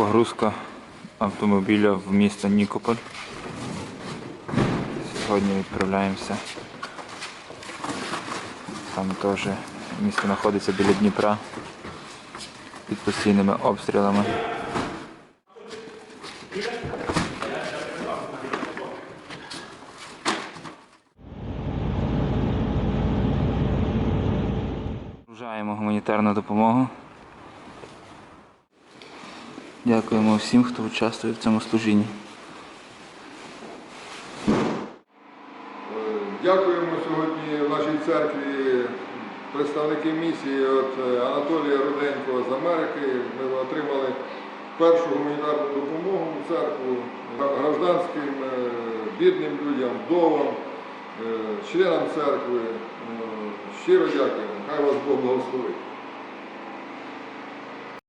Погрузка автомобіля в місто Нікополь. Сьогодні відправляємося. Там теж місто знаходиться біля Дніпра під постійними обстрілами. Вружаємо гуманітарну допомогу. Дякуємо всім, хто участвує в цьому служінні. Дякуємо сьогодні нашій церкві представники місії от е, Анатолія Руденко з Америки. Ми отримали першу гуманітарну допомогу в церкву гражданським, е, бідним людям, вдовам, е, членам церкви. Щиро дякуємо. Хай вас Бог благословить.